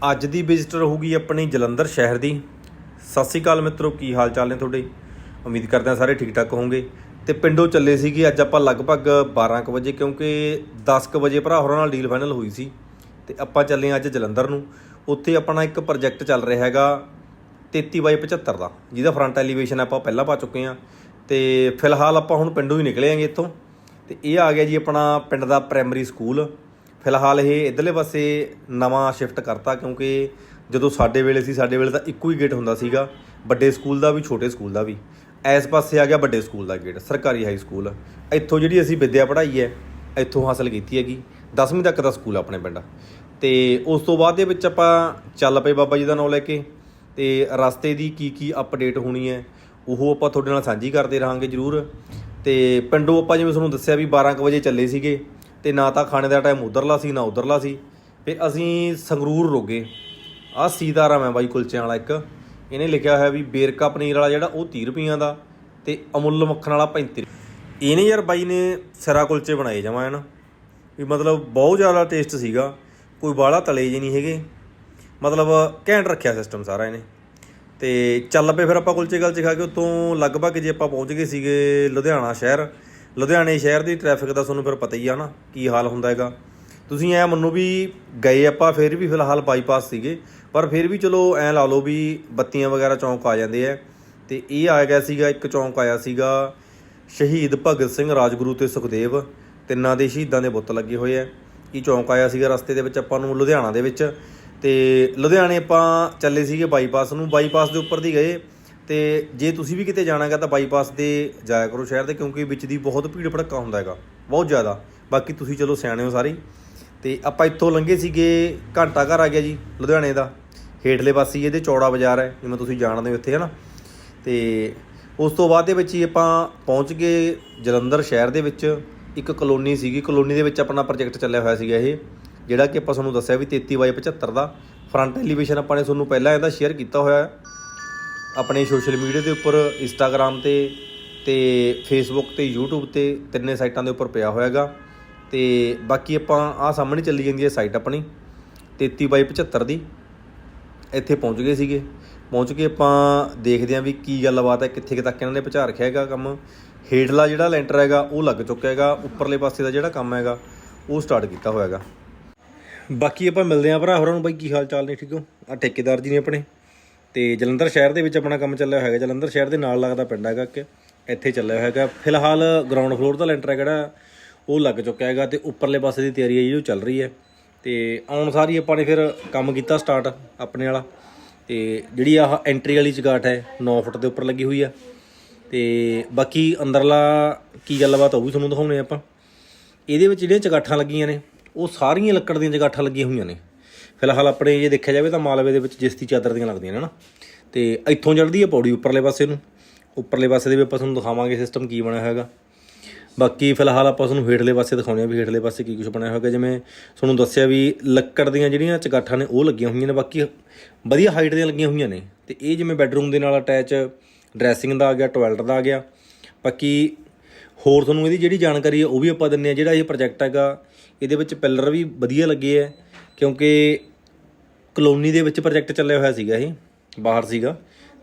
ਅੱਜ ਦੀ ਵਿਜ਼ਿਟ ਰਹੂਗੀ ਆਪਣੀ ਜਲੰਧਰ ਸ਼ਹਿਰ ਦੀ। ਸਤਿ ਸ਼੍ਰੀ ਅਕਾਲ ਮਿੱਤਰੋ, ਕੀ ਹਾਲ ਚਾਲ ਨੇ ਤੁਹਾਡੇ? ਉਮੀਦ ਕਰਦੇ ਹਾਂ ਸਾਰੇ ਠੀਕ ਠਾਕ ਹੋਵੋਗੇ। ਤੇ ਪਿੰਡੋਂ ਚੱਲੇ ਸੀਗੇ ਅੱਜ ਆਪਾਂ ਲਗਭਗ 12 ਕੁ ਵਜੇ, ਕਿਉਂਕਿ 10 ਕੁ ਵਜੇ ਭਰਾ ਹੋਰਾਂ ਨਾਲ ਡੀਲ ਫਾਈਨਲ ਹੋਈ ਸੀ। ਤੇ ਆਪਾਂ ਚੱਲੇ ਹਾਂ ਅੱਜ ਜਲੰਧਰ ਨੂੰ। ਉੱਥੇ ਆਪਣਾ ਇੱਕ ਪ੍ਰੋਜੈਕਟ ਚੱਲ ਰਿਹਾ ਹੈਗਾ 33/75 ਦਾ, ਜਿਹਦਾ ਫਰੰਟ ਐਲੀਵੇਸ਼ਨ ਆਪਾਂ ਪਹਿਲਾਂ ਪਾ ਚੁੱਕੇ ਹਾਂ। ਤੇ ਫਿਲਹਾਲ ਆਪਾਂ ਹੁਣ ਪਿੰਡੋਂ ਹੀ ਨਿਕਲੇ ਆਂਗੇ ਇੱਥੋਂ। ਤੇ ਇਹ ਆ ਗਿਆ ਜੀ ਆਪਣਾ ਪਿੰਡ ਦਾ ਪ੍ਰਾਇਮਰੀ ਸਕੂਲ ਫਿਲਹਾਲ ਇਹ ਇਧਰਲੇ ਪਾਸੇ ਨਵਾਂ ਸ਼ਿਫਟ ਕਰਤਾ ਕਿਉਂਕਿ ਜਦੋਂ ਸਾਡੇ ਵੇਲੇ ਸੀ, ਸਾਡੇ ਵੇਲੇ ਤਾਂ ਇੱਕੋ ਹੀ ਗੇਟ ਹੁੰਦਾ ਸੀਗਾ। ਵੱਡੇ ਸਕੂਲ ਦਾ ਵੀ, ਛੋਟੇ ਸਕੂਲ ਦਾ ਵੀ। ਇਸ ਪਾਸੇ ਆ ਗਿਆ ਵੱਡੇ ਸਕੂਲ ਦਾ ਗੇਟ ਸਰਕਾਰੀ ਹਾਈ ਸਕੂਲ ਇੱਥੋਂ ਜਿਹੜੀ ਅਸੀਂ ਵਿੱਦਿਆ ਪੜ੍ਹਾਈ ਹੈ, ਇੱਥੋਂ ਹਾਸਲ ਕੀਤੀ ਹੈਗੀ। 10ਵੀਂ ਤੱਕ ਦਾ ਸਕੂਲ ਆਪਣੇ ਪਿੰਡ। ਤੇ ਉਸ ਤੋਂ ਬਾਅਦ ਦੇ ਵਿੱਚ ਆਪਾਂ ਚੱਲ ਪਏ ਬਾਬਾ ਜੀ ਦਾ ਨਾਮ ਲੈ ਕੇ। ਤੇ ਰਸਤੇ ਦੀ ਕੀ ਕੀ ਅਪਡੇਟ ਹੋਣੀ ਹੈ, ਉਹ ਆਪਾਂ ਤੁਹਾਡੇ ਨਾਲ ਸਾਂਝੀ ਕਰਦੇ ਰਹਾਂਗੇ ਜਰੂਰ। ਤੇ ਪਿੰਡੋਂ ਆਪਾਂ ਜਿਵੇਂ ਤੁਹਾਨੂੰ ਦੱਸਿਆ ਵੀ 12 ਕੁ ਵਜੇ ਚੱਲੇ ਸੀਗੇ। ਤੇ ਨਾ ਤਾਂ ਖਾਣੇ ਦਾ ਟਾਈਮ ਉਧਰਲਾ ਸੀ, ਨਾ ਉਧਰਲਾ ਸੀ। ਫਿਰ ਅਸੀਂ ਸੰਗਰੂਰ ਰੋਗੇ ਆ ਸੀਤਾਰਾਮ ਹੈ ਬਾਈ ਕੁਲਚਿਆਂ ਵਾਲਾ ਇੱਕ। ਇਹਨੇ ਲਿਖਿਆ ਹੋਇਆ ਵੀ ਬੇਰਕਾ ਪਨੀਰ ਵਾਲਾ ਜਿਹੜਾ, ਉਹ 30 ਰੁਪਈਆਂ ਦਾ ਤੇ ਅਮੁੱਲ ਮੱਖਣ ਵਾਲਾ 35 ਇਹਨੇ ਯਾਰ ਬਾਈ ਨੇ ਸਿਰਾ ਕੁਲਚੇ ਬਣਾਏ ਜਮਾ ਹਨ ਵੀ ਮਤਲਬ ਬਹੁਤ ਜ਼ਿਆਦਾ ਟੇਸਟ ਸੀਗਾ। ਕੋਈ ਬਾਹਲਾ ਤਲੇ ਜੇ ਨਹੀਂ ਹੈਗੇ। ਮਤਲਬ ਘੈਂਟ ਰੱਖਿਆ ਸਿਸਟਮ ਸਾਰਾ ਇਹਨੇ। ਤੇ ਚੱਲ ਪਏ ਫਿਰ ਆਪਾਂ ਕੁਲਚੇ ਗਲਚੇ ਖਾ ਕੇ। ਉਤੋਂ ਲਗਭਗ ਜੇ ਆਪਾਂ ਪਹੁੰਚ ਗਏ ਸੀਗੇ ਲੁਧਿਆਣਾ ਸ਼ਹਿਰ ਲੁਧਿਆਣੇ ਸ਼ਹਿਰ ਦੀ ਟ੍ਰੈਫਿਕ ਦਾ ਤੁਹਾਨੂੰ ਫਿਰ ਪਤਾ ਹੀ ਆ ਨਾ, ਕੀ ਹਾਲ ਹੁੰਦਾ ਹੈਗਾ। ਤੁਸੀਂ ਐ ਮੰਨੋ ਵੀ ਗਏ ਆਪਾਂ, ਫਿਰ ਵੀ ਫਿਲਹਾਲ ਬਾਈਪਾਸ ਸੀਗੇ, ਪਰ ਫਿਰ ਵੀ ਚਲੋ ਐ ਲਾ ਲਓ ਵੀ ਬੱਤੀਆਂ ਵਗੈਰਾ ਚੌਂਕ ਆ ਜਾਂਦੇ ਆ। ਤੇ ਇਹ ਆ ਗਿਆ ਸੀਗਾ, ਇੱਕ ਚੌਂਕ ਆਇਆ ਸੀਗਾ, ਸ਼ਹੀਦ ਭਗਤ ਸਿੰਘ ਰਾਜਗੁਰੂ ਤੇ ਸੁਖਦੇਵ, ਤਿੰਨਾਂ ਦੇ ਸ਼ਹੀਦਾਂ ਦੇ ਬੁੱਤ ਲੱਗੇ ਹੋਏ ਆ। ਇਹ ਚੌਂਕ ਆਇਆ ਸੀਗਾ ਰਸਤੇ ਦੇ ਵਿੱਚ, ਆਪਾਂ ਨੂੰ ਲੁਧਿਆਣਾ ਦੇ ਵਿੱਚ। ਤੇ ਲੁਧਿਆਣੇ ਆਪਾਂ ਚੱਲੇ ਸੀਗੇ ਬਾਈਪਾਸ ਨੂੰ ਬਾਈਪਾਸ ਦੇ ਉੱਪਰ ਦੀ ਗਏ। ਤੇ ਜੇ ਤੁਸੀਂ ਵੀ ਕਿਤੇ ਜਾਣਾਗਾ ਤਾਂ ਬਾਈਪਾਸ ਤੇ ਜਾਇਆ ਕਰੋ ਸ਼ਹਿਰ ਦੇ, ਕਿਉਂਕਿ ਵਿੱਚ ਦੀ ਬਹੁਤ ਭੀੜ ਭੜੱਕਾ ਹੁੰਦਾ ਹੈਗਾ, ਬਹੁਤ ਜ਼ਿਆਦਾ। ਬਾਕੀ ਤੁਸੀਂ ਚਲੋ ਸਿਆਣੇ ਹੋ ਸਾਰੇ। ਹੀ। ਤੇ ਆਪਾਂ ਇੱਥੋਂ ਲੰਘੇ ਸੀਗੇ, ਘੰਟਾ ਘਰ ਆ ਗਿਆ ਜੀ, ਲੁਧਿਆਣੇ ਦਾ। ਹੇਠਲੇ ਪਾਸੇ ਇਹਦੇ ਚੌੜਾ ਬਾਜ਼ਾਰ ਹੈ, ਜਿਵੇਂ ਤੁਸੀਂ ਜਾਣਦੇ ਹੋ ਇੱਥੇ ਹੈ ਨਾ ਤੇ ਉਸ ਤੋਂ ਬਾਅਦ ਦੇ ਵਿੱਚ ਹੀ ਆਪਾਂ ਪਹੁੰਚ ਗਏ ਜਲੰਧਰ ਸ਼ਹਿਰ ਦੇ ਵਿੱਚ। ਇੱਕ ਕਲੋਨੀ ਸੀਗੀ, ਕਲੋਨੀ ਦੇ ਵਿੱਚ ਆਪਣਾ ਪ੍ਰੋਜੈਕਟ ਚੱਲਿਆ ਹੋਇਆ ਸੀਗਾ ਇਹ, ਜਿਹੜਾ ਕਿ ਆਪਾਂ ਤੁਹਾਨੂੰ ਦੱਸਿਆ ਵੀ 33/75 ਦਾ। ਫਰੰਟ ਐਲੀਵੇਸ਼ਨ ਆਪਾਂ ਨੇ ਤੁਹਾਨੂੰ ਪਹਿਲਾਂ ਇਹਦਾ ਸ਼ੇਅਰ ਕੀਤਾ ਹੋਇਆ ਆਪਣੇ ਸੋਸ਼ਲ ਮੀਡੀਆ ਦੇ ਉੱਪਰ ਇੰਸਟਾਗ੍ਰam ਤੇ ਤੇ ਫੇਸਬੁੱਕ ਤੇ, YouTube ਤੇ ਤਿੰਨੇ ਸਾਈਟਾਂ ਦੇ ਉੱਪਰ ਪਿਆ ਹੋਇਆਗਾ। ਤੇ ਬਾਕੀ ਆਪਾਂ ਆ ਸਾਹਮਣੇ ਚੱਲੀ ਜਾਂਦੀ ਹੈ ਸਾਈਟ ਆਪਣੀ 33/75 ਦੀ। ਇੱਥੇ ਪਹੁੰਚ ਗਏ ਸੀਗੇ। ਪਹੁੰਚ ਕੇ ਆਪਾਂ ਦੇਖਦੇ ਆਂ ਵੀ ਕੀ ਗੱਲਬਾਤ ਹੈ, ਕਿੱਥੇ ਕਿ ਤੱਕ ਇਹਨਾਂ ਨੇ ਪਹੁੰਚਾ ਰੱਖਿਆ ਹੈਗਾ ਕੰਮ। ਹੇਠਲਾ ਜਿਹੜਾ ਲੈਂਟਰ ਹੈਗਾ, ਉਹ ਲੱਗ ਚੁੱਕਿਆ ਹੈਗਾ। ਉੱਪਰਲੇ ਪਾਸੇ ਦਾ ਜਿਹੜਾ ਕੰਮ ਹੈਗਾ, ਉਹ ਸਟਾਰਟ ਕੀਤਾ ਹੋਇਆ ਹੈਗਾ ਬਾਕੀ ਆਪਾਂ ਮਿਲਦੇ ਆਂ ਭਰਾ ਹੋਰਾਂ ਨੂੰ, ਬਾਈ ਕੀ ਹਾਲ ਚਾਲ ਨੇ, ਠੀਕ ਹੋ? ਆ ਠੇਕੇਦਾਰ ਜੀ ਨੇ ਆਪਣੇ। ਤੇ ਜਲੰਧਰ ਸ਼ਹਿਰ ਦੇ ਵਿੱਚ ਆਪਣਾ ਕੰਮ ਚੱਲਿਆ ਹੋਇਆ ਹੈਗਾ। ਜਲੰਧਰ ਸ਼ਹਿਰ ਦੇ ਨਾਲ ਲੱਗਦਾ ਪਿੰਡ ਹੈਗਾ ਕਿ ਇੱਥੇ ਚੱਲਿਆ ਹੈਗਾ। ਫਿਲਹਾਲ ਗਰਾਊਂਡ ਫਲੋਰ ਦਾ ਲੈਂਟਰ ਹੈ ਜਿਹੜਾ, ਉਹ ਲੱਗ ਚੁੱਕਿਆ ਹੈਗਾ ਤੇ ਉੱਪਰਲੇ ਪਾਸੇ ਦੀ ਤਿਆਰੀ ਹੈ ਜਿਹੜੀ ਉਹ ਚੱਲ ਰਹੀ ਹੈ। ਤੇ ਆਉਣ ਸਾਰੀ ਆਪਾਂ ਨੇ ਫਿਰ ਕੰਮ ਕੀਤਾ ਸਟਾਰਟ ਆਪਣੇ ਵਾਲਾ। ਤੇ ਜਿਹੜੀ ਆਹ ਐਂਟਰੀ ਵਾਲੀ ਚਗਾਟ ਹੈ 9 ਫੁੱਟ ਦੇ ਉੱਪਰ ਲੱਗੀ ਹੋਈ ਆ। ਤੇ ਬਾਕੀ ਅੰਦਰਲਾ ਕੀ ਗੱਲਬਾਤ ਉਹ ਵੀ ਤੁਹਾਨੂੰ ਦਿਖਾਉਣੇ ਆਪਾਂ। ਇਹਦੇ ਵਿੱਚ ਜਿਹੜੀਆਂ ਚਗਾਠਾਂ ਲੱਗੀਆਂ ਨੇ, ਉਹ ਸਾਰੀਆਂ ਲੱਕੜ ਦੀਆਂ ਚਗਾਠਾਂ ਲੱਗੀਆਂ ਹੋਈਆਂ ਨੇ। ਫਿਲਹਾਲ ਆਪਣੇ ਜੇ ਦੇਖਿਆ ਜਾਵੇ ਤਾਂ ਮਾਲਵੇ ਦੇ ਵਿੱਚ ਜਿਸਤੀ ਚਾਦਰ ਦੀਆਂ ਲੱਗਦੀਆਂ ਨੇ ਨਾ ਤੇ ਇੱਥੋਂ ਚੜ੍ਹਦੀ ਹੈ ਪੌੜੀ ਉੱਪਰਲੇ ਪਾਸੇ ਨੂੰ। ਉੱਪਰਲੇ ਪਾਸੇ ਦੇ ਵੀ ਆਪਾਂ ਤੁਹਾਨੂੰ ਦਿਖਾਵਾਂਗੇ ਸਿਸਟਮ ਕੀ ਬਣਿਆ ਹੋਇਆਗਾ। ਬਾਕੀ ਫਿਲਹਾਲ ਆਪਾਂ ਤੁਹਾਨੂੰ ਹੇਠਲੇ ਪਾਸੇ ਦਿਖਾਉਂਦੇ ਆ ਵੀ ਹੇਠਲੇ ਪਾਸੇ ਕੀ ਕੁਝ ਬਣਿਆ ਹੋਇਆਗਾ। ਜਿਵੇਂ ਤੁਹਾਨੂੰ ਦੱਸਿਆ ਵੀ ਲੱਕੜ ਦੀਆਂ ਜਿਹੜੀਆਂ ਚਗਾਠਾਂ ਨੇ, ਉਹ ਲੱਗੀਆਂ ਹੋਈਆਂ ਨੇ। ਬਾਕੀ ਵਧੀਆ ਹਾਈਟ ਦੀਆਂ ਲੱਗੀਆਂ ਹੋਈਆਂ ਨੇ। ਤੇ ਇਹ ਜਿਵੇਂ ਬੈੱਡਰੂਮ ਦੇ ਨਾਲ ਅਟੈਚ ਡਰੈਸਿੰਗ ਦਾ ਆ ਗਿਆ ਟਾਇਲਟ ਦਾ ਆ ਗਿਆ। ਬਾਕੀ ਹੋਰ ਤੁਹਾਨੂੰ ਇਹਦੀ ਜਿਹੜੀ ਜਾਣਕਾਰੀ ਹੈ ਉਹ ਵੀ ਆਪਾਂ ਦਿੰਨੇ ਆ। ਜਿਹੜਾ ਇਹ ਪ੍ਰੋਜੈਕਟ ਹੈਗਾ, ਇਹਦੇ ਵਿੱਚ ਪਿਲਰ ਵੀ ਵਧੀਆ ਲੱਗੇ ਆ। ਕਿਉਂਕਿ ਕਲੋਨੀ ਦੇ ਵਿੱਚ ਪ੍ਰੋਜੈਕਟ ਚੱਲਿਆ ਹੋਇਆ ਸੀਗਾ ਇਹ, ਬਾਹਰ ਸੀਗਾ।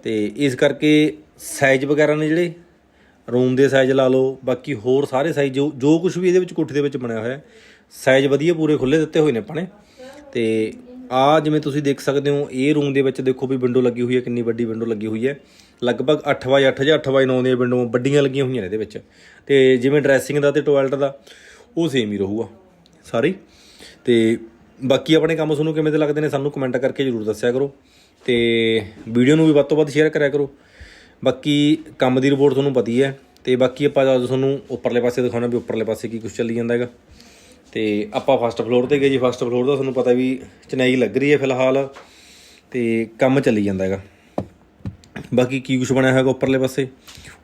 ਤੇ ਇਸ ਕਰਕੇ ਸਾਈਜ਼ ਵਗੈਰਾ ਨੇ ਜਿਹੜੇ ਰੂਮ ਦੇ ਸਾਈਜ਼ ਲਾ ਲਓ, ਬਾਕੀ ਹੋਰ ਸਾਰੇ ਸਾਈਜ਼ ਜੋ ਜੋ ਕੁਝ ਵੀ ਇਹਦੇ ਵਿੱਚ ਕੋਠੀ ਦੇ ਵਿੱਚ ਬਣਿਆ ਹੋਇਆ ਸਾਈਜ਼ ਵਧੀਆ ਪੂਰੇ ਖੁੱਲੇ ਦਿੱਤੇ ਹੋਏ ਨੇ ਆਪਾਂ ਨੇ। ਤੇ ਆ ਜਿਵੇਂ ਤੁਸੀਂ ਦੇਖ ਸਕਦੇ ਹੋ, ਇਹ ਰੂਮ ਦੇ ਵਿੱਚ ਦੇਖੋ ਵੀ ਵਿੰਡੋ ਲੱਗੀ ਹੋਈ ਹੈ, ਕਿੰਨੀ ਵੱਡੀ ਵਿੰਡੋ ਲੱਗੀ ਹੋਈ ਹੈ। ਲਗਭਗ 8x8 ਜਾਂ 8x9 ਦੀਆਂ ਵਿੰਡੋ ਵੱਡੀਆਂ ਲੱਗੀਆਂ ਹੋਈਆਂ ਨੇ ਇਹਦੇ ਵਿੱਚ। ਤੇ ਜਿਵੇਂ ਡਰੈਸਿੰਗ ਦਾ ਤੇ ਟਾਇਲਟ ਦਾ, ਉਹ ਸੇਮ ਹੀ ਰਹੂਗਾ, ਸਾਰੀ ਤੇ ਬਾਕੀ ਆਪਣੇ ਕੰਮ ਤੁਹਾਨੂੰ ਕਿਵੇਂ ਦੇ ਲੱਗਦੇ ਨੇ ਸਾਨੂੰ ਕਮੈਂਟ ਕਰਕੇ ਜਰੂਰ ਦੱਸਿਆ ਕਰੋ ਤੇ ਵੀਡੀਓ ਨੂੰ ਵੀ ਵੱਧ ਤੋਂ ਵੱਧ ਸ਼ੇਅਰ ਕਰਿਆ ਕਰੋ। ਬਾਕੀ ਕੰਮ ਦੀ ਰਿਪੋਰਟ ਤੁਹਾਨੂੰ ਪਤੀ ਹੈ ਤੇ ਬਾਕੀ ਆਪਾਂ ਜਦ ਤੁਹਾਨੂੰ ਉੱਪਰਲੇ ਪਾਸੇ ਦਿਖਾਉਣਾ ਵੀ ਉੱਪਰਲੇ ਪਾਸੇ ਕੀ ਕੁਝ ਚੱਲੀ ਜਾਂਦਾ ਹੈਗਾ। ਤੇ ਆਪਾਂ ਫਸਟ ਫਲੋਰ ਤੇ ਗਏ ਜੀ ਫਸਟ ਫਲੋਰ ਦਾ ਤੁਹਾਨੂੰ ਪਤਾ ਵੀ ਚਨਾਈ ਲੱਗ ਰਹੀ ਹੈ ਫਿਲਹਾਲ ਤੇ ਕੰਮ ਚੱਲੀ ਜਾਂਦਾ ਹੈਗਾ। ਬਾਕੀ ਕੀ ਕੁਝ ਬਣਿਆ ਹੈਗਾ ਉੱਪਰਲੇ ਪਾਸੇ,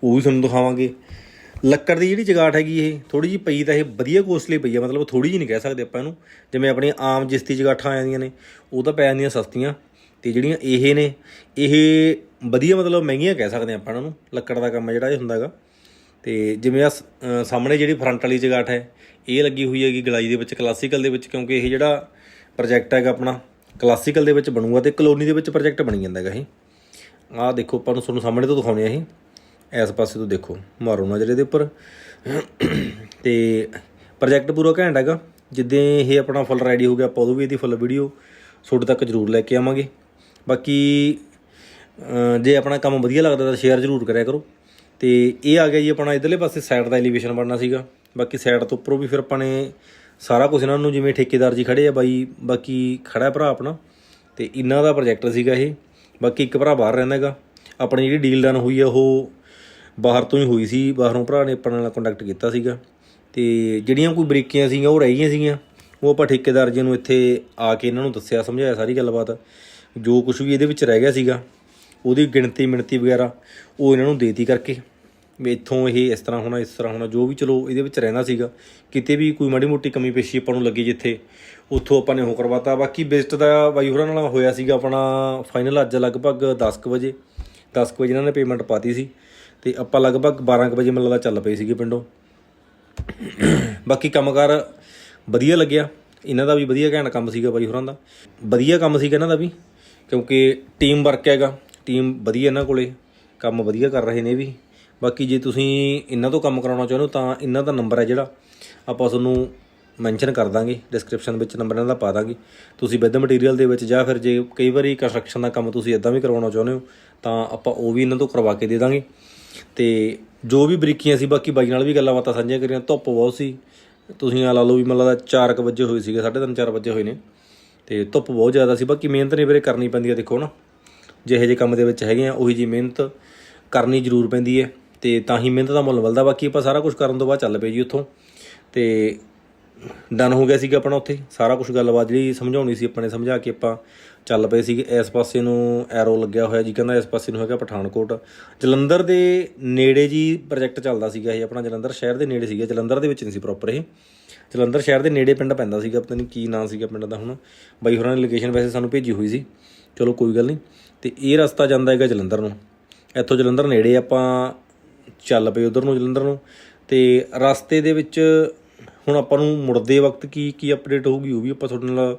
ਉਹ ਵੀ ਤੁਹਾਨੂੰ ਦਿਖਾਵਾਂਗੇ। ਲੱਕੜ ਦੀ ਜਿਹੜੀ ਜਗਾਟ ਹੈਗੀ ਇਹ ਥੋੜੀ ਜਿਹੀ ਪਈ ਤਾਂ ਇਹ ਵਧੀਆ ਕੋਸਟਲੀ ਪਈ ਆ, ਮਤਲਬ ਥੋੜੀ ਜਿਹੀ ਨਹੀਂ ਕਹਿ ਸਕਦੇ ਆਪਾਂ ਇਹਨੂੰ। ਜਿਵੇਂ ਆਪਣੀ ਆਮ ਜਿਸਤੀ ਜਗਾਠਾਂ ਆ ਜਾਂਦੀਆਂ ਨੇ, ਉਹ ਤਾਂ ਪੈ ਜਾਂਦੀਆਂ ਸਸਤੀਆਂ। ਤੇ ਜਿਹੜੀਆਂ ਇਹ ਨੇ, ਇਹ ਵਧੀਆ ਮਤਲਬ ਮਹਿੰਗੀਆਂ ਕਹਿ ਸਕਦੇ ਆਪਾਂ ਇਹਨਾਂ ਨੂੰ, ਲੱਕੜ ਦਾ ਕੰਮ ਜਿਹੜਾ ਇਹ ਹੁੰਦਾ ਹੈਗਾ। ਤੇ ਜਿਵੇਂ ਆ ਸਾਹਮਣੇ ਜਿਹੜੀ ਫਰੰਟ ਵਾਲੀ ਜਗਾਟ ਹੈ, ਇਹ ਲੱਗੀ ਹੋਈ ਹੈਗੀ ਗਲਾਈ ਦੇ ਵਿੱਚ ਕਲਾਸੀਕਲ ਦੇ ਵਿੱਚ, ਕਿਉਂਕਿ ਇਹ ਜਿਹੜਾ ਪ੍ਰੋਜੈਕਟ ਹੈਗਾ ਆਪਣਾ ਕਲਾਸੀਕਲ ਦੇ ਵਿੱਚ ਬਣੂਗਾ ਤੇ ਕਲੋਨੀ ਦੇ ਵਿੱਚ ਪ੍ਰੋਜੈਕਟ ਬਣੀ ਜਾਂਦਾ ਹੈਗਾ ਇਹ। ਆਹ ਦੇਖੋ ਆਪਾਂ ਨੂੰ ਤੁਹਾਨੂੰ ਸਾਹਮਣੇ ਤੋਂ ਦਿਖਾਉਣੇ ਆ ਇਹ। ਇਸ ਪਾਸੇ ਤੋਂ ਦੇਖੋ, ਮਾਰੋ ਨਜ਼ਰ ਇਹਦੇ ਉੱਪਰ। ਤੇ ਪ੍ਰੋਜੈਕਟ ਪੂਰਾ ਘੈਂਟ ਹੈਗਾ। ਜਿੱਦਾਂ ਇਹ ਆਪਣਾ ਫੁੱਲ ਰੈਡੀ ਹੋ ਗਿਆ, ਆਪਾਂ ਉਦੋਂ ਵੀ ਇਹਦੀ ਫੁੱਲ ਵੀਡੀਓ ਤੁਹਾਡੇ ਤੱਕ ਜ਼ਰੂਰ ਲੈ ਕੇ ਆਵਾਂਗੇ। ਬਾਕੀ ਜੇ ਆਪਣਾ ਕੰਮ ਵਧੀਆ ਲੱਗਦਾ ਤਾਂ ਸ਼ੇਅਰ ਜ਼ਰੂਰ ਕਰਿਆ ਕਰੋ। ਤੇ ਇਹ ਆ ਗਿਆ ਜੀ ਆਪਣਾ ਇਧਰਲੇ ਪਾਸੇ ਸਾਈਡ ਦਾ ਐਲੀਵੇਸ਼ਨ ਬਣਨਾ ਸੀਗਾ। ਬਾਕੀ ਸਾਈਡ ਤੋਂ ਉੱਪਰੋਂ ਵੀ ਫਿਰ ਆਪਾਂ ਨੇ ਸਾਰਾ ਕੁਝ ਇਹਨਾਂ ਨੂੰ, ਜਿਵੇਂ ਠੇਕੇਦਾਰ ਜੀ ਖੜੇ ਆ ਬਾਈ, ਬਾਕੀ ਖੜਾ ਭਰਾ ਆਪਣਾ। ਤੇ ਇਹਨਾਂ ਦਾ ਪ੍ਰੋਜੈਕਟ ਸੀਗਾ ਇਹ। ਬਾਕੀ ਇੱਕ ਭਰਾ ਬਾਹਰ ਰਹਿੰਦਾ ਹੈਗਾ। ਆਪਣੀ ਜਿਹੜੀ ਡੀਲ ਡਨ ਹੋਈ ਆ, ਉਹ ਬਾਹਰ ਤੋਂ ਹੀ ਹੋਈ ਸੀ, ਬਾਹਰੋਂ ਭਰਾ ਨੇ ਆਪਣੇ ਨਾਲ ਕੰਟੈਕਟ ਕੀਤਾ ਸੀਗਾ। ਤੇ ਜਿਹੜੀਆਂ ਕੋਈ ਬਰੀਕੀਆਂ ਸੀਗੀਆਂ, ਉਹ ਰਹਿ ਗਈਆਂ ਸੀਗੀਆਂ। ਉਹ ਆਪਾਂ ਠੇਕੇਦਾਰ ਜੀ ਨੂੰ ਇੱਥੇ ਆ ਕੇ ਇਹਨਾਂ ਨੂੰ ਦੱਸਿਆ, ਸਮਝਾਇਆ ਸਾਰੀ ਗੱਲਬਾਤ। ਜੋ ਕੁਝ ਵੀ ਇਹਦੇ ਵਿੱਚ ਰਹਿ ਗਿਆ ਸੀਗਾ, ਉਹਦੀ ਗਿਣਤੀ ਮਿਣਤੀ ਵਗੈਰਾ, ਉਹ ਇਹਨਾਂ ਨੂੰ ਦੇਤੀ ਕਰਕੇ। ਵੀ ਇੱਥੋਂ ਇਹ ਇਸ ਤਰ੍ਹਾਂ ਹੋਣਾ, ਇਸ ਤਰ੍ਹਾਂ ਹੋਣਾ, ਜੋ ਵੀ ਚਲੋ ਇਹਦੇ ਵਿੱਚ ਰਹਿੰਦਾ ਸੀਗਾ। ਕਿਤੇ ਵੀ ਕੋਈ ਮਾੜੀ ਮੋਟੀ ਕਮੀ ਪੇਸ਼ੀ ਆਪਾਂ ਨੂੰ ਲੱਗੀ ਜਿੱਥੇ, ਉੱਥੋਂ ਆਪਾਂ ਨੇ ਉਹ ਕਰਵਾਤਾ। ਬਾਕੀ ਵਿਜ਼ਿਟ ਦਾ ਬਾਈ ਹੋਰਾਂ ਨਾਲ ਹੋਇਆ ਸੀਗਾ ਆਪਣਾ ਫਾਈਨਲ ਅੱਜ ਲਗਭਗ 10 ਕੁ ਵਜੇ। 10 ਕੁ ਵਜੇ ਇਹਨਾਂ ਨੇ ਪੇਮੈਂਟ ਪਾਤੀ ਸੀ। ਤੇ ਆਪਾਂ ਲਗਭਗ 12 ਕੁ ਵਜੇ ਮੈਨੂੰ ਲੱਗਦਾ ਚੱਲ ਪਏ ਸੀਗੇ ਪਿੰਡੋਂ। ਬਾਕੀ ਕੰਮਕਾਰ ਵਧੀਆ ਲੱਗਿਆ। ਇਹਨਾਂ ਦਾ ਵੀ ਵਧੀਆ ਘੈਂਟ ਕੰਮ ਸੀਗਾ ਬਾਈ ਹੋਰਾਂ ਦਾ। ਵਧੀਆ ਕੰਮ ਸੀਗਾ ਇਹਨਾਂ ਦਾ ਵੀ, ਕਿਉਂਕਿ ਟੀਮ ਵਰਕ ਹੈਗਾ ਟੀਮ ਵਧੀਆ ਇਹਨਾਂ ਕੋਲੇ, ਕੰਮ ਵਧੀਆ ਕਰ ਰਹੇ ਨੇ ਵੀ। ਬਾਕੀ ਜੇ ਤੁਸੀਂ ਇਹਨਾਂ ਤੋਂ ਕੰਮ ਕਰਾਉਣਾ ਚਾਹੁੰਦੇ ਹੋ ਤਾਂ ਇਹਨਾਂ ਦਾ ਨੰਬਰ ਹੈ ਜਿਹੜਾ, ਆਪਾਂ ਤੁਹਾਨੂੰ ਮੈਂਸ਼ਨ ਕਰ ਦਾਂਗੇ ਡਿਸਕ੍ਰਿਪਸ਼ਨ ਵਿੱਚ ਨੰਬਰ ਇਹਨਾਂ ਦਾ ਪਾ ਦਾਂਗੇ। ਤੁਸੀਂ ਵਿਦ ਮਟੀਰੀਅਲ ਦੇ ਵਿੱਚ ਜਾਂ ਫਿਰ ਜੇ ਕਈ ਵਾਰੀ ਕੰਸਟਰਕਸ਼ਨ ਦਾ ਕੰਮ ਤੁਸੀਂ ਇਦਾਂ ਵੀ ਕਰਵਾਉਣਾ ਚਾਹੁੰਦੇ ਹੋ, ਤਾਂ ਆਪਾਂ ਉਹ ਵੀ ਇਹਨਾਂ ਤੋਂ ਕਰਵਾ ਕੇ ਦੇ ਦਾਂਗੇ। ਤੇ ਜੋ ਵੀ ਬਰੀਕੀਆਂ ਸੀ, ਬਾਕੀ ਬਾਈ ਨਾਲ ਵੀ ਗੱਲਾਂ ਬਾਤਾਂ ਸਾਂਝੀਆਂ ਕਰੀਆਂ, ਧੁੱਪ ਬਹੁਤ ਸੀ। ਤੁਸੀਂ ਆ ਲਾ ਲਓ ਵੀ ਮਤਲਬ ਦਾ 4 ਕੁ ਵਜੇ ਹੋਏ ਸੀਗੇ 3:30 4 ਵਜੇ ਹੋਏ ਨੇ। ਤੇ ਧੁੱਪ ਬਹੁਤ ਜ਼ਿਆਦਾ ਸੀ, ਬਾਕੀ ਮਿਹਨਤ ਨਹੀਂ ਵੀਰੇ ਕਰਨੀ ਪੈਂਦੀ ਹੈ ਦੇਖੋ ਨਾ। ਜਿਹੇ ਜਿਹੇ ਕੰਮ ਦੇ ਵਿੱਚ ਹੈਗੇ ਆ, ਉਹੀ ਜੀ ਮਿਹਨਤ ਕਰਨੀ ਜ਼ਰੂਰ ਪੈਂਦੀ ਹੈ। ਤੇ ਤਾਂ ਹੀ ਮਿਹਨਤ ਦਾ ਮੁੱਲ ਮਿਲਦਾ ਬਾਕੀ ਆਪਾਂ ਸਾਰਾ ਕੁਝ ਕਰਨ ਤੋਂ ਬਾਅਦ ਚੱਲ ਪਏ ਜੀ ਉੱਥੋਂ। ਤੇ ਡਨ ਹੋ ਗਿਆ ਸੀਗਾ ਆਪਣਾ ਉੱਥੇ। ਸਾਰਾ ਕੁਝ ਗੱਲਬਾਤ ਜਿਹੜੀ ਸਮਝਾਉਣੀ ਸੀ ਆਪਾਂ ਨੇ ਸਮਝਾ ਕੇ ਆਪਾਂ ਚੱਲ ਪਏ ਸੀਗੇ। ਇਸ ਪਾਸੇ ਨੂੰ ਐਰੋ ਲੱਗਿਆ ਹੋਇਆ ਜੀ, ਕਹਿੰਦਾ ਇਸ ਪਾਸੇ ਨੂੰ ਹੈਗਾ ਪਠਾਨਕੋਟ। ਜਲੰਧਰ ਦੇ ਨੇੜੇ ਜੀ ਪ੍ਰੋਜੈਕਟ ਚੱਲਦਾ ਸੀਗਾ ਇਹ ਆਪਣਾ, ਜਲੰਧਰ ਸ਼ਹਿਰ ਦੇ ਨੇੜੇ ਸੀਗਾ। ਜਲੰਧਰ ਦੇ ਵਿੱਚ ਨਹੀਂ ਸੀ ਪ੍ਰੋਪਰ ਇਹ। ਜਲੰਧਰ ਸ਼ਹਿਰ ਦੇ ਨੇੜੇ ਪਿੰਡ ਪੈਂਦਾ ਸੀਗਾ, ਪਤਾ ਨਹੀਂ ਕੀ ਨਾਂ ਸੀਗਾ ਪਿੰਡ ਦਾ ਹੁਣ। ਬਾਈ ਹੋਰਾਂ ਨੇ ਲੋਕੇਸ਼ਨ ਵੈਸੇ ਸਾਨੂੰ ਭੇਜੀ ਹੋਈ ਸੀ। ਚਲੋ ਕੋਈ ਗੱਲ ਨਹੀਂ। ਤੇ ਇਹ ਰਸਤਾ ਜਾਂਦਾ ਹੈਗਾ ਜਲੰਧਰ ਨੂੰ। ਇੱਥੋਂ ਜਲੰਧਰ ਨੇੜੇ ਆਪਾਂ ਚੱਲ ਪਏ ਉਧਰ ਨੂੰ ਜਲੰਧਰ ਨੂੰ। ਤੇ ਰਸਤੇ ਦੇ ਵਿੱਚ ਹੁਣ ਆਪਾਂ ਨੂੰ ਮੁੜਦੇ ਵਕਤ ਕੀ ਕੀ ਅਪਡੇਟ ਹੋਊਗੀ ਉਹ ਵੀ ਆਪਾਂ ਤੁਹਾਡੇ ਨਾਲ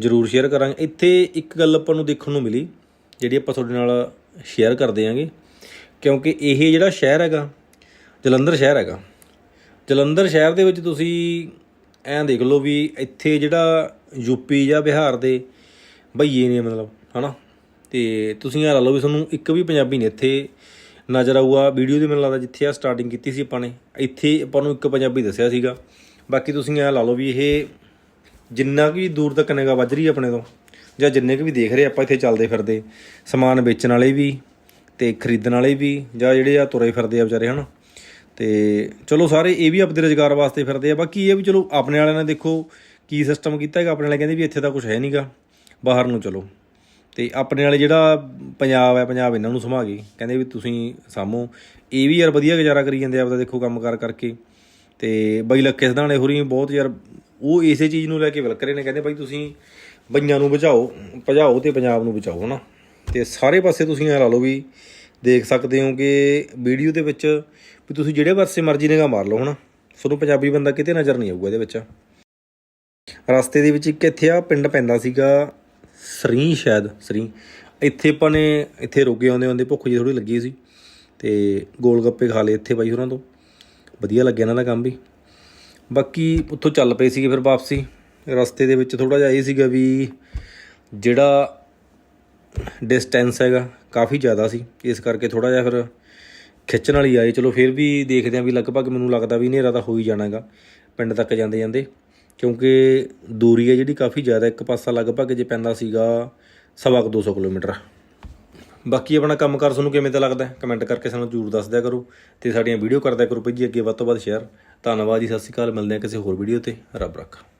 ਜ਼ਰੂਰ ਸ਼ੇਅਰ ਕਰਾਂਗੇ। ਇੱਥੇ ਇੱਕ ਗੱਲ ਆਪਾਂ ਨੂੰ ਦੇਖਣ ਨੂੰ ਮਿਲੀ, ਜਿਹੜੀ ਆਪਾਂ ਤੁਹਾਡੇ ਨਾਲ ਸ਼ੇਅਰ ਕਰਦੇ ਆਂਗੇ। ਕਿਉਂਕਿ ਇਹ ਜਿਹੜਾ ਸ਼ਹਿਰ ਹੈਗਾ, ਜਲੰਧਰ ਸ਼ਹਿਰ ਹੈਗਾ, ਜਲੰਧਰ ਸ਼ਹਿਰ ਦੇ ਵਿੱਚ ਤੁਸੀਂ ਐਂ ਦੇਖ ਲਓ ਵੀ ਇੱਥੇ ਜਿਹੜਾ ਯੂਪੀ ਜਾਂ ਬਿਹਾਰ ਦੇ ਭਈਏ ਨੇ ਮਤਲਬ, ਹਨਾ? ਤੇ ਤੁਸੀਂ ਇਹ ਲਾ ਲਓ ਵੀ ਤੁਹਾਨੂੰ ਇੱਕ ਵੀ ਪੰਜਾਬੀ ਨੇ ਇੱਥੇ ਨਜ਼ਰ ਆਊਗਾ। ਵੀਡੀਓ ਦੇ ਮੈਨੂੰ ਲੱਗਦਾ ਜਿੱਥੇ ਆ ਸਟਾਰਟਿੰਗ ਕੀਤੀ ਸੀ ਆਪਾਂ ਨੇ, ਇੱਥੇ ਆਪਾਂ ਨੂੰ ਇੱਕ ਪੰਜਾਬੀ ਦੱਸਿਆ ਸੀਗਾ। ਬਾਕੀ ਤੁਸੀਂ ਇਹ ਲਾ ਲਓ ਵੀ ਇਹ ਜਿੰਨਾ ਵੀ ਦੂਰ ਤੱਕ ਨਿਗਾਹ ਵੱਜ ਰਹੀ ਆਪਣੇ ਤੋਂ, ਜਾਂ ਜਿੰਨੇ ਕੁ ਵੀ ਦੇਖ ਰਹੇ ਆਪਾਂ ਇੱਥੇ ਚੱਲਦੇ ਫਿਰਦੇ, ਸਮਾਨ ਵੇਚਣ ਵਾਲੇ ਵੀ ਤੇ ਖਰੀਦਣ ਵਾਲੇ ਵੀ, ਜਾਂ ਜਿਹੜੇ ਆ ਤੁਰੇ ਫਿਰਦੇ ਆ ਵਿਚਾਰੇ, ਹਨਾ? ਤੇ ਚਲੋ ਸਾਰੇ ਇਹ ਵੀ ਆਪਦੇ ਰੋਜ਼ਗਾਰ ਵਾਸਤੇ ਫਿਰਦੇ ਆ, ਬਾਕੀ ਇਹ ਵੀ ਚਲੋ ਆਪਣੇ ਵਾਲਿਆਂ ਨੇ ਦੇਖੋ ਕੀ ਸਿਸਟਮ ਕੀਤਾ ਹੈਗਾ, ਆਪਣੇ ਵਾਲੇ ਕਹਿੰਦੇ ਵੀ ਇੱਥੇ ਤਾਂ ਕੁਝ ਹੈ ਨਹੀਂਗਾ ਬਾਹਰ ਨੂੰ ਚਲੋ। ਤੇ ਆਪਣੇ ਵਾਲੇ ਜਿਹੜਾ ਪੰਜਾਬ ਹੈ, ਪੰਜਾਬ ਇਹਨਾਂ ਨੂੰ ਸਮਾ ਗਏ ਕਹਿੰਦੇ ਵੀ ਤੁਸੀਂ ਸਾਮੋ ਇਹ ਵੀ ਯਾਰ ਵਧੀਆ ਗੁਜ਼ਾਰਾ ਕਰੀ ਜਾਂਦੇ ਆਪਦਾ ਦੇਖੋ ਕੰਮਕਾਰ ਕਰਕੇ। ਤੇ ਬਾਈ ਲੱਖੇ ਸਧਾਣੇ ਹੋਰੀ ਬਹੁਤ ਯਾਰ, ਉਹ ਇਸੇ ਚੀਜ਼ ਨੂੰ ਲੈ ਕੇ ਵਿਲਕ ਰਹੇ ਨੇ, ਕਹਿੰਦੇ ਬਾਈ ਤੁਸੀਂ ਬਈਆਂ ਨੂੰ ਬਚਾਓ, ਭਜਾਓ ਤੇ ਪੰਜਾਬ ਨੂੰ ਬਚਾਓ, ਹਨਾ? ਤੇ ਸਾਰੇ ਪਾਸੇ ਤੁਸੀਂ ਇਹ ਲਾ ਲਓ ਵੀ ਦੇਖ ਸਕਦੇ ਹੋ ਕਿ ਵੀਡੀਓ ਦੇ ਵਿੱਚ ਵੀ ਤੁਸੀਂ ਜਿਹੜੇ ਪਾਸੇ ਮਰਜ਼ੀ ਨਿਗਾਹ ਮਾਰ ਲਓ, ਹਨਾ? ਤੁਹਾਨੂੰ ਪੰਜਾਬੀ ਬੰਦਾ ਕਿਤੇ ਨਜ਼ਰ ਨਹੀਂ ਆਊਗਾ ਇਹਦੇ ਵਿੱਚ। ਰਸਤੇ ਦੇ ਵਿੱਚ ਇੱਕ ਇੱਥੇ ਆ ਪਿੰਡ ਪੈਂਦਾ ਸੀਗਾ, ਸਰੀ ਸ਼ਾਇਦ, ਸਰੀ। ਇੱਥੇ ਆਪਾਂ ਨੇ ਇੱਥੇ ਰੁਕੇ ਆਉਂਦੇ ਆਉਂਦੇ ਭੁੱਖ ਜੀ ਥੋੜੀ ਲੱਗੀ ਸੀ ਤੇ ਗੋਲ ਗੱਪੇ ਖਾ ਲਏ ਇੱਥੇ ਬਾਈ ਹੋਰਾਂ ਤੋਂ। ਵਧੀਆ ਲੱਗਿਆ ਇਹਨਾਂ ਦਾ ਕੰਮ ਵੀ। ਬਾਕੀ ਉੱਥੋਂ ਚੱਲ ਪਏ ਸੀਗੇ ਫਿਰ ਵਾਪਸੀ। ਰਸਤੇ ਦੇ ਵਿੱਚ ਥੋੜਾ ਜਿਹਾ ਇਹ ਸੀਗਾ ਵੀ ਜਿਹੜਾ ਡਿਸਟੈਂਸ ਹੈਗਾ ਕਾਫੀ ਜ਼ਿਆਦਾ ਸੀ। ਇਸ ਕਰਕੇ ਥੋੜਾ ਜਿਹਾ ਫਿਰ ਖਿੱਚਣ ਵਾਲੀ ਆਏ। ਚਲੋ ਫਿਰ ਵੀ ਦੇਖਦੇ ਆਂ ਵੀ ਲਗਭਗ ਮੈਨੂੰ ਲੱਗਦਾ ਵੀ ਹਨੇਰਾ ਤਾਂ ਹੋ ਹੀ ਜਾਣਾ ਹੈਗਾ ਪਿੰਡ ਤੱਕ ਜਾਂਦੇ ਜਾਂਦੇ। ਕਿਉਂਕਿ ਦੂਰੀ ਹੈ ਜਿਹੜੀ ਕਾਫੀ ਜ਼ਿਆਦਾ। ਇੱਕ ਪਾਸਾ ਲਗਭਗ ਜੇ ਪੈਂਦਾ ਸੀਗਾ ਸਵਾ ਕੁ 200 ਕਿਲੋਮੀਟਰ। ਬਾਕੀ ਆਪਣਾ ਕੰਮਕਾਰ ਤੁਹਾਨੂੰ ਕਿਵੇਂ ਦਾ ਲੱਗਦਾ ਕਮੈਂਟ ਕਰਕੇ ਸਾਨੂੰ ਜ਼ਰੂਰ ਦੱਸ ਦਿਆ ਕਰੋ ਤੇ ਸਾਡੀਆਂ ਵੀਡੀਓ ਕਰਦਿਆ ਕਰੋ ਭਾਈ ਜੀ ਅੱਗੇ ਵੱਧ ਤੋਂ ਵੱਧ ਸ਼ੇਅਰ ਧੰਨਵਾਦ ਜੀ, ਸਤਿ ਸ਼੍ਰੀ ਅਕਾਲ, ਮਿਲਦੇ ਹਾਂ ਕਿਸੇ ਹੋਰ ਵੀਡੀਓ ਤੇ। ਰੱਬ ਰੱਖਾ।